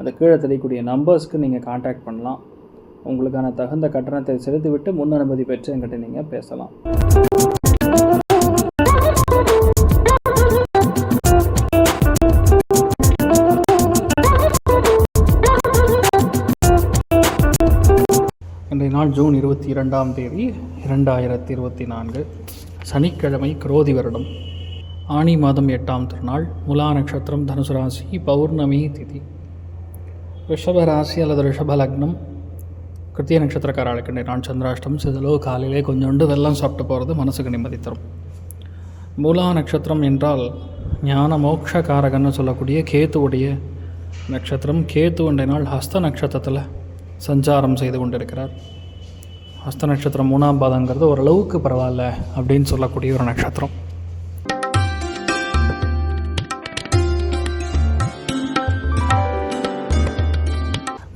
அந்த கீழே தெரியக்கூடிய நம்பர்ஸ்க்கு நீங்கள் காண்டாக்ட் பண்ணலாம். உங்களுக்கான தகுந்த கட்டணத்தை செலுத்திவிட்டு முன் அனுமதி பெற்று என்கிட்ட நீங்கள் பேசலாம். இன்றைய நாள் ஜூன் இருபத்தி இரண்டாம் தேதி இரண்டாயிரத்தி இருபத்தி நான்கு சனிக்கிழமை குரோதி வருடம். ஆனி மாதம் எட்டாம் திருநாள் முலா நட்சத்திரம் தனுசு ராசி பௌர்ணமி திதி. ரிஷப ராசி அல்லது ரிஷப லக்னம் கிருத்திய நட்சத்திரக்காரர்களுக்கு நான் சந்திராஷ்டம் சிதலோ காலையிலே கொஞ்சோண்டு வெள்ளம் சாப்பிட்டு போகிறது மனசுக்கு நிம்மதி தரும். மூலா நட்சத்திரம் என்றால் ஞான மோட்ச காரகன்னு சொல்லக்கூடிய கேத்துவுடைய நட்சத்திரம். கேத்து ஒன்றை நாள் ஹஸ்த நட்சத்திரத்தில் சஞ்சாரம் செய்து கொண்டிருக்கிறார். ஹஸ்த நட்சத்திரம் மூணாம் பாதங்கிறது ஓரளவுக்கு பரவாயில்ல அப்படின்னு சொல்லக்கூடிய ஒரு நட்சத்திரம்.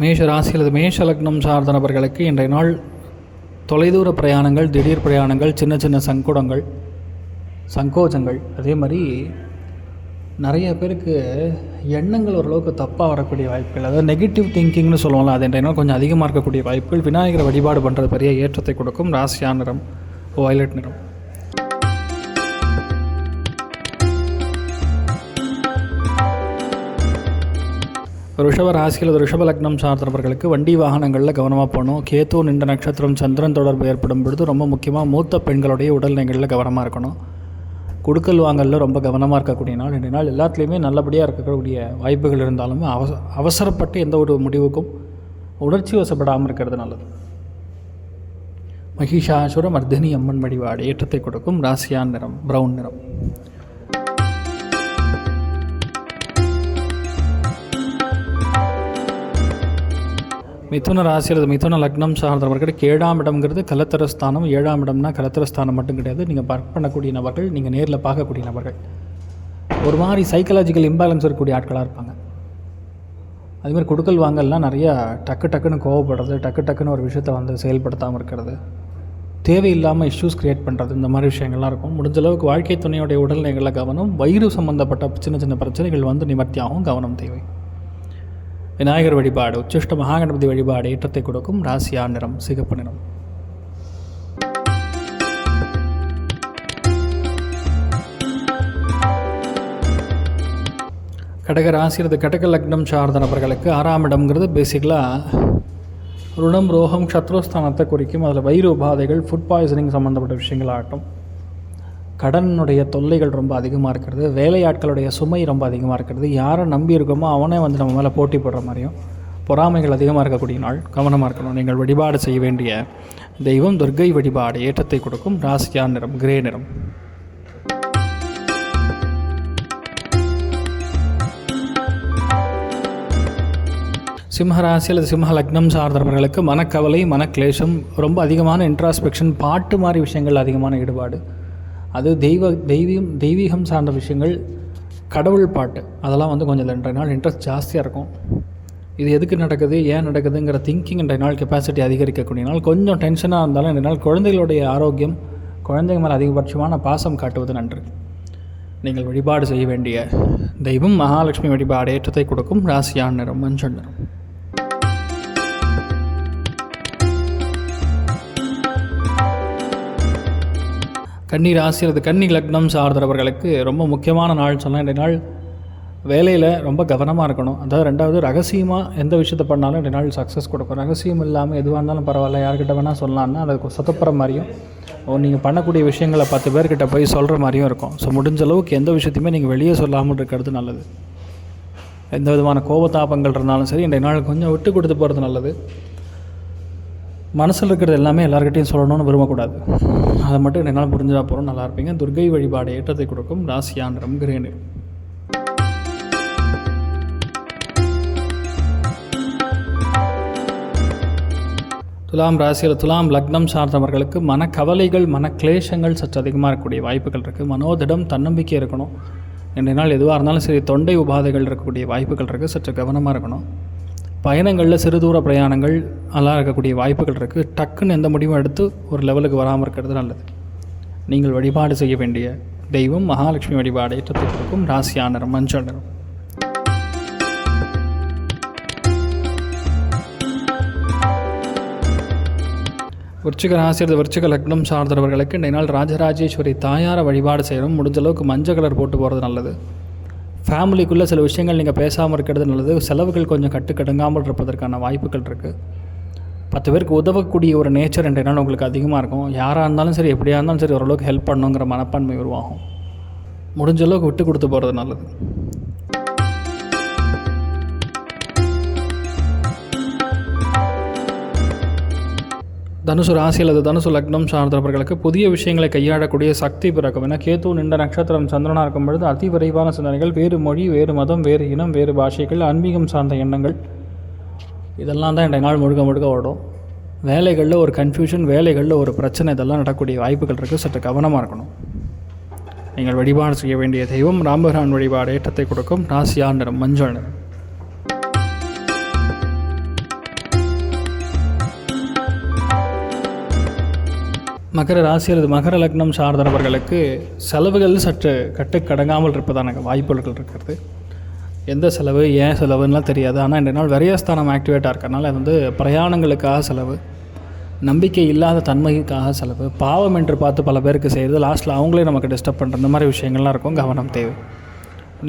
மேஷ ராசி அல்லது மேஷ லக்னம் சார்ந்த நபர்களுக்கு இன்றைய நாள் தொலைதூர பிரயாணங்கள் திடீர் பிரயாணங்கள் சின்ன சின்ன சங்கடங்கள் சங்கோச்சங்கள் அதே மாதிரி நிறைய பேருக்கு எண்ணங்கள் ஓரளவுக்கு தப்பாக வரக்கூடிய வாய்ப்புகள். அதாவது நெகட்டிவ் திங்கிங்னு சொல்லுவோம்ல அது என்ற நாள் கொஞ்சம் அதிகமாக இருக்கக்கூடிய வாய்ப்புகள். விநாயகரை வழிபாடு பண்ணுறது பெரிய ஏற்றத்தை கொடுக்கும். ராசியா நிறம் வயலட் நிறம். ரிஷப ராசியில் ரிஷப லக்னம் சார்ந்தவர்களுக்கு வண்டி வாகனங்களில் கவனமாக போகணும். கேத்து நின்ற நட்சத்திரம் சந்திரன் தொடர்பு ஏற்படும் பொழுது ரொம்ப முக்கியமாக மூத்த பெண்களுடைய உடல்நிலைகளில் கவனமாக இருக்கணும். கொடுக்கல் வாங்கலில் ரொம்ப கவனமாக இருக்கக்கூடிய நாள். இன்றைய நாள் எல்லாத்துலேயுமே நல்லபடியாக இருக்கக்கூடிய வாய்ப்புகள் இருந்தாலும் அவச அவசரப்பட்டு எந்த ஒரு முடிவுக்கும் உணர்ச்சி வசப்படாமல் இருக்கிறது நல்லது. மகிஷாசுர மர்தினி அம்மன் வழிபாடு ஏற்றத்தை கொடுக்கும் ராசியான் நிறம் ப்ரௌன் நிறம். மிதுன ராசி அல்லது மிதுன லக்னம் சார்ந்தவர்களுக்கு ஏழாம் இடம்ங்கிறது கலத்தரஸ்தானம் ஏழாம் இடம்னா கலத்தரஸ்தானம் மட்டும் கிடையாது. நீங்கள் ஒர்க் பண்ணக்கூடிய நபர்கள் நீங்கள் நேரில் பார்க்கக்கூடிய நபர்கள். ஒரு மாதிரி சைக்கலாஜிக்கல் இம்பேலன்ஸ் இருக்கக்கூடிய ஆட்களாக இருப்பாங்க. அதுமாதிரி கொடுக்கல் வாங்கல்லாம் நிறையா டக்கு டக்குன்னு கோவப்படுறது டக்கு டக்குன்னு ஒரு விஷயத்தை வந்து செயல்படுத்தாமல் இருக்கிறது. தேவையில்லாமல் இஷ்யூஸ் க்ரியேட் பண்ணுறது இந்த மாதிரி விஷயங்கள்லாம் இருக்கும். முடிஞ்ச அளவுக்கு வாழ்க்கை துணையுடைய உடல்நிலைகளில் கவனம் வயிறு சம்மந்தப்பட்ட சின்ன சின்ன பிரச்சனைகள் வந்து நிவர்த்தியாகவும் கவனம் தேவை. விநாயகர் வழிபாடு உச்சிஷ்ட மகாகணபதி வழிபாடு ஏற்றத்தை கொடுக்கும் ராசியா நிறம் சிகப்பு நிறம். கடக ராசிறது கடக லக்னம் சார்ந்த நபர்களுக்கு ஆறாம் இடம்ங்கிறது பேசிக்கலாக ருணம் ரோகம் சத்ருஸ்தானத்தை குறிக்கும் அதில் வயிறு உபாதைகள் ஃபுட் பாய்சனிங் சம்மந்தப்பட்ட விஷயங்கள் ஆகட்டும். கடனுடைய தொல்லைகள் ரொம்ப அதிகமாக இருக்கிறது வேலையாட்களுடைய சுமை ரொம்ப அதிகமாக இருக்கிறது. யாரை நம்பி இருக்கோமோ அவனே வந்து நம்ம மேலே போட்டி போடுற மாதிரியும் பொறாமைகள் அதிகமாக இருக்கக்கூடிய நாள் கவனமாக இருக்கணும். நீங்கள் வழிபாடு செய்ய வேண்டிய தெய்வம் துர்கை வழிபாடு ஏற்றத்தை கொடுக்கும் ராசியா நிறம் கிரே நிறம். சிம்மராசி அல்லது சிம்ம லக்னம் சார்ந்தவர்களுக்கு மனக்கவலை மனக்லேஷம் ரொம்ப அதிகமான இன்ட்ராஸ்பெக்ஷன் பாட்டு மாதிரி விஷயங்கள் அதிகமான ஈடுபாடு. அது தெய்வ தெய்வீகம் தெய்வீகம் சார்ந்த விஷயங்கள் கடவுள் பாட்டு அதெல்லாம் வந்து கொஞ்சம் ரெண்டு நாள் இன்ட்ரெஸ்ட் ஜாஸ்தியாக இருக்கும். இது எதுக்கு நடக்குது ஏன் நடக்குதுங்கிற திங்கிங் இன்றைய நாள் கெப்பாசிட்டி அதிகரிக்கக்கூடிய நாள். கொஞ்சம் டென்ஷனாக இருந்தாலும் இன்றைய நாள் குழந்தைகளுடைய ஆரோக்கியம் குழந்தைங்க மேலே அதிகபட்சமான பாசம் காட்டுவது நன்று. நீங்கள் வழிபாடு செய்ய வேண்டிய தெய்வம் மகாலட்சுமி வழிபாடு ஏற்றத்தை கொடுக்கும் ராசியான் நிறம் மஞ்சள் நிறம். கன்னி ராசி அல்லது கன்னி லக்னம் சார்ந்தவர்களுக்கு ரொம்ப முக்கியமான நாள் சொன்னால் இந்த நாள் வேலையில் ரொம்ப கவனமாக இருக்கணும். அதாவது ரெண்டாவது ரகசியமாக எந்த விஷயத்தை பண்ணாலும் ரெண்டு நாள் சக்ஸஸ் கொடுக்கும். ரகசியம் இல்லாமல் எதுவாக இருந்தாலும் பரவாயில்ல யார்கிட்ட வேணால் சொல்லலான்னா அதை சொத்தப்புற மாதிரியும் நீங்கள் பண்ணக்கூடிய விஷயங்களை பத்து பேர்கிட்ட போய் சொல்கிற மாதிரியும் இருக்கும். ஸோ முடிஞ்ச அளவுக்கு எந்த விஷயத்தையுமே நீங்கள் வெளியே சொல்லாமல் இருக்கிறது நல்லது. எந்த விதமான கோபத்தாபங்கள் இருந்தாலும் சரி இன்றைய நாள் கொஞ்சம் விட்டு கொடுத்து போகிறது நல்லது. மனசில் இருக்கிறது எல்லாமே எல்லாருக்கிட்டையும் சொல்லணும்னு விரும்பக்கூடாது. அதை மட்டும் என்னால் புரிஞ்சால் போகிறோம் நல்லா இருப்பீங்க. துர்கை வழிபாடு ஏற்றத்தை கொடுக்கும் ராசியாந்திரம் கிரேனு துலாம் ராசியில் துலாம் லக்னம் சார்ந்தவர்களுக்கு மனக்கவலைகள் மனக்லேஷங்கள் சற்று அதிகமாக இருக்கக்கூடிய வாய்ப்புகள் இருக்குது மனோதிடம் தன்னம்பிக்கை இருக்கணும். ரெண்டு நாள் எதுவாக இருந்தாலும் சரி தொண்டை உபாதைகள் இருக்கக்கூடிய வாய்ப்புகள் இருக்குது சற்று கவனமாக இருக்கணும். பயணங்களில் சிறு தூர பிரயாணங்கள் நல்லா இருக்கக்கூடிய வாய்ப்புகள் இருக்குது டக்குன்னு எந்த முடிவும் எடுத்து ஒரு லெவலுக்கு வராமல் இருக்கிறது நல்லது. நீங்கள் வழிபாடு செய்ய வேண்டிய தெய்வம் மகாலட்சுமி வழிபாடு ஏற்றத்தை கொடுக்கும் ராசியான நிறம் மஞ்சள் நிறம். விருச்சிக ராசியர் விருச்சிக லக்னம் சார்ந்தவர்களுக்கு இன்றைய நாள் ராஜராஜேஸ்வரி தாயாரை வழிபாடு செய்யணும். முடிஞ்ச அளவுக்கு மஞ்சள் கலர் போட்டு போகிறது நல்லது. ஃபேமிலிக்குள்ளே சில விஷயங்கள் நீங்கள் பேசாமல் இருக்கிறது நல்லது. செலவுகள் கொஞ்சம் கட்டுக்கடுங்காமல் இருப்பதற்கான வாய்ப்புகள் இருக்குது பத்து பேருக்கு உதவக்கூடிய ஒரு நேச்சர் இன்றைய உங்களுக்கு அதிகமாக இருக்கும். யாராக இருந்தாலும் சரி எப்படியா இருந்தாலும் சரி ஓரளவுக்கு ஹெல்ப் பண்ணுங்கிற மனப்பான்மை உருவாகும். முடிஞ்ச அளவுக்கு விட்டு கொடுத்து போகிறது நல்லது. தனுசு ராசி அல்லது தனுசு லக்னம் சார்ந்தவர்களுக்கு புதிய விஷயங்களை கையாளக்கூடிய சக்தி பிறக்கும். என கேத்து நின்ற நட்சத்திரம் சந்திரனாக இருக்கும் பொழுது அதி விரைவான சிந்தனைகள் வேறு மொழி வேறு மதம் வேறு இனம் வேறு பாஷைகள் ஆன்மீகம் சார்ந்த எண்ணங்கள். இதெல்லாம் தான் இன்றைய நாள் முழுக்க முழுக்க ஓடும். வேலைகளில் ஒரு கன்ஃபியூஷன் வேலைகளில் ஒரு பிரச்சனை இதெல்லாம் நடக்கக்கூடிய வாய்ப்புகள் இருக்குது சற்று கவனமாக இருக்கணும். நீங்கள் வழிபாடு செய்ய வேண்டிய தெய்வம் ராம்பரான் வழிபாடு ஏற்றத்தை கொடுக்கும். ராசியா நிறம் மஞ்சள் நிறம். மகர ராசி அல்லது மகர லக்னம் சார்ந்தவர்களுக்கு செலவுகள் சற்று கட்டுக்கடங்காமல் இருப்பதான வாய்ப்புகள் இருக்கிறது. எந்த செலவு ஏன் செலவுன்னெலாம் தெரியாது. ஆனால் இந்த நாள் விரயஸ்தானம் ஆக்டிவேட்டாக இருக்கிறனால அது வந்து பிரயாணங்களுக்காக செலவு நம்பிக்கை இல்லாத தன்மைக்காக செலவு பாவம் என்று பார்த்து பல பேருக்கு செய்கிறது லாஸ்ட்டில் அவங்களே நமக்கு டிஸ்டர்ப் பண்ணுற இந்த மாதிரி விஷயங்கள்லாம் இருக்கும். கவனம் தேவை.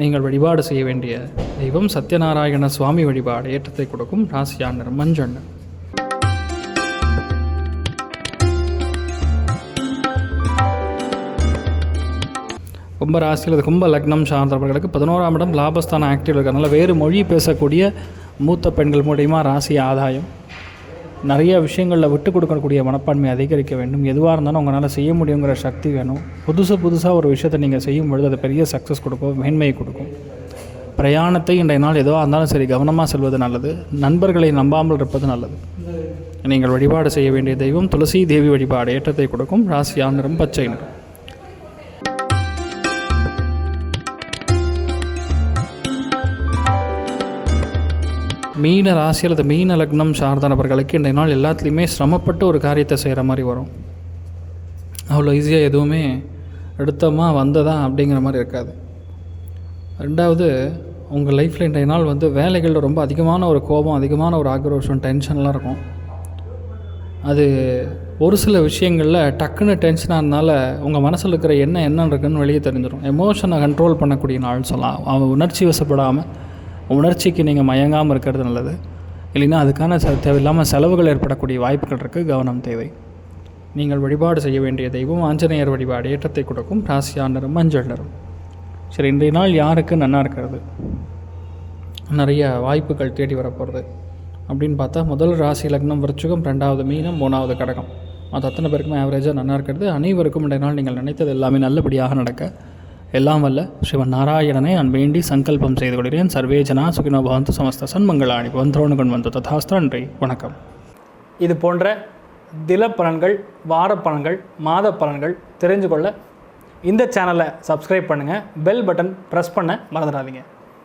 நீங்கள் வழிபாடு செய்ய வேண்டிய தெய்வம் சத்யநாராயண சுவாமி வழிபாடு ஏற்றத்தை கொடுக்கும் ராசியாண்டர் மஞ்சள் கும்ப ராசி அல்லது கும்ப லக்னம் சார்ந்தவர்களுக்கு பதினோராம் இடம் லாபஸ்தான ஆக்டிவ் இருக்கிறதுனால வேறு மொழி பேசக்கூடிய மூத்த பெண்கள் மூலியமாக ராசி ஆதாயம். நிறைய விஷயங்களில் விட்டு கொடுக்கக்கூடிய மனப்பான்மை அதிகரிக்க வேண்டும். எதுவாக இருந்தாலும் உங்களால் செய்ய முடியுங்கிற சக்தி வேணும். புதுசு புதுசாக ஒரு விஷயத்தை நீங்கள் செய்யும் பொழுது அது பெரிய சக்ஸஸ் கொடுக்கும் மேன்மையை கொடுக்கும். பிரயாணத்தை இன்றைய நாள் எதுவாக இருந்தாலும் சரி கவனமாக செல்வது நல்லது. நண்பர்களை நம்பாமல் இருப்பது நல்லது. நீங்கள் வழிபாடு செய்ய வேண்டிய தெய்வம் துளசி தேவி வழிபாடு ஏற்றத்தை கொடுக்கும். ராசி ஆந்திரம் பச்சை நிறம். மீன ராசி அல்லது மீன லக்னம் சார்ந்த நபர்களுக்கு இன்றைய நாள் எல்லாத்துலேயுமே சிரமப்பட்டு ஒரு காரியத்தை செய்கிற மாதிரி வரும். அவ்வளோ ஈஸியாக எதுவுமே எடுத்தமாக வந்ததா அப்படிங்கிற மாதிரி இருக்காது. ரெண்டாவது உங்கள் லைஃப்பில் இன்றைய நாள் வந்து வேலைகளில் ரொம்ப அதிகமான ஒரு கோபம் அதிகமான ஒரு ஆக்ரோஷம் டென்ஷன்லாம் இருக்கும். அது ஒரு சில விஷயங்களில் டக்குன்னு டென்ஷனாக இருந்தால உங்கள் மனசில் இருக்கிற என்ன என்ன இருக்குன்னு வெளியே தெரிஞ்சிடும் எமோஷனை கண்ட்ரோல் பண்ணக்கூடிய நாள்னு சொல்லலாம். அவன் உணர்ச்சி வசப்படாமல் உணர்ச்சிக்கு நீங்கள் மயங்காமல் இருக்கிறது நல்லது. இல்லைன்னா அதுக்கான ச தேவையில்லாமல் செலவுகள் ஏற்படக்கூடிய வாய்ப்புகள் இருக்குது கவனம் தேவை. நீங்கள் வழிபாடு செய்ய வேண்டிய தெய்வம் ஆஞ்சநேயர் வழிபாடு ஏற்றத்தை கொடுக்கும். ராசியா நிறம் மஞ்சள் நிறம். சரி இன்றைய நாள் யாருக்கு நன்னா இருக்கிறது? நிறைய வாய்ப்புகள் தேடி வரப்போகிறது அப்படின்னு பார்த்தா முதல் ராசி லக்னம் விருச்சிகம் ரெண்டாவது மீனம் மூணாவது கடகம். அது அத்தனை பேருக்குமே ஆவரேஜாக நல்லா இருக்கிறது. அனைவருக்கும் இன்றைய நாள் நீங்கள் நினைத்தது எல்லாமே நல்லபடியாக நடக்க எல்லாம் வல்ல சிவன் நாராயணனை நான் வேண்டி சங்கல்பம் செய்து கொள்கிறேன். சர்வேஜனா சுகினோ பவந்து சமஸ்த சன்மங்களாணி பவந்தோணு கொண்டு வந்து ததாஸ்து நன்றி. வணக்கம். இது போன்ற தில பலன்கள் வார பலன்கள் மாத பலன்கள் தெரிஞ்சு கொள்ள இந்த சேனலை சப்ஸ்கிரைப் பண்ணுங்கள் பெல் பட்டன் ப்ரெஸ் பண்ண மறந்துடாதீங்க.